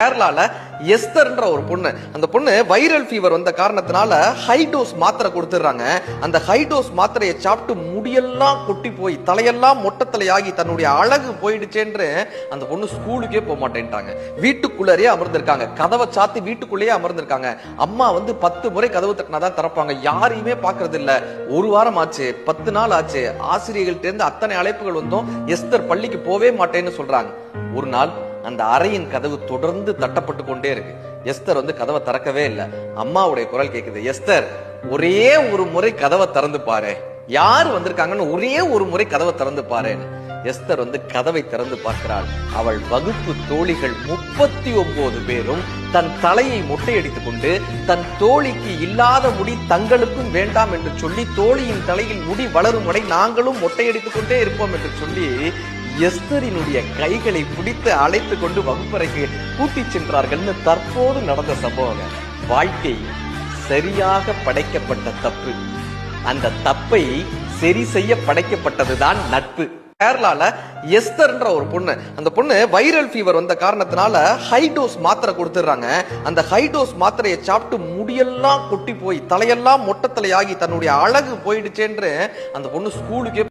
கேரளால எஸ்தர்ன்ற ஒரு பொண்ணு. அந்த பொண்ணு வைரல் ஃபீவர் வந்த காரணத்தினால ஹை டோஸ் மாத்திரை கொடுத்துறாங்க அந்த ஹை டோஸ் மாத்திரையை சாப்பிட்டு முடியெல்லாம் கொட்டி போய் தலையெல்லாம் மொட்டத்தலையாகி தன்னுடைய அழகு போயிடுச்சேன்று அந்த பொண்ணு ஸ்கூலுக்கே போக மாட்டேன்ட்டாங்க. வீட்டுக்குள்ளரே அமர்ந்திருக்காங்க. கதவை சாத்தி வீட்டுக்குள்ளேயே அமர்ந்திருக்காங்க. அம்மா வந்து பத்து முறை கதவு தட்டினாதான் திறப்பாங்க. யாரையுமே பாக்குறது இல்ல ஒரு வாரம் ஆச்சு பத்து நாள் ஆச்சு. ஆசிரியர்கள்ட்ட இருந்து அத்தனை அழைப்புகள் வந்தும். எஸ்தர் பள்ளிக்கு போவே மாட்டேன்னு சொல்றாங்க. ஒரு நாள் அந்த அறையின் கதவு தொடர்ந்து தட்டப்பட்டு கொண்டே இருக்கு. எஸ்தர் வந்து கதவை திறக்கவே இல்லை. அம்மாவுடைய குரல் கேக்குது. எஸ்தர் ஒரே ஒரு முறை கதவை திறந்து பாரு. யார் வந்திருக்காங்கன்னு ஒரே ஒரு முறை கதவை திறந்து பாருன்னு. எஸ்தர் வந்து கதவை திறந்து பார்க்கிறாள். அவள் வகுப்பு தோழிகள் முப்பத்தி ஒன்பது பேரும் தன் தலையை மொட்டையடித்துக் கொண்டு தன் தோழிக்கு இல்லாத முடி தங்களுக்கும் வேண்டாம் என்று சொல்லி தோழியின் தலையில் முடி வளரும் வரை நாங்களும் மொட்டையடித்துக் கொண்டே இருப்போம் என்று சொல்லி எஸ்தரினுடைய கைகளை பிடித்து அழைத்து கொண்டு வகுப்பறைக்கு கூட்டிச் சென்றார்கள்னு தற்போது நடந்த சம்பவம் வாழ்க்கை சரியாக படைக்கப்பட்ட தப்பு. அந்த தப்பை சரி செய்ய படைக்கப்பட்டதுதான் நட்பு. கேரளால எஸ்தர்ன்ற ஒரு பொண்ணு அந்த பொண்ணு வைரல் ஃபீவர் வந்த காரணத்தினால ஹை டோஸ் மாத்திரை கொடுத்துறாங்க அந்த ஹை டோஸ் மாத்திரையை சாப்பிட்டு முடியெல்லாம் கொட்டி போய் தலையெல்லாம் மொட்டத்தலையாகி தன்னுடைய அழகு போயிடுச்சேன்று அந்த பொண்ணு ஸ்கூலுக்கே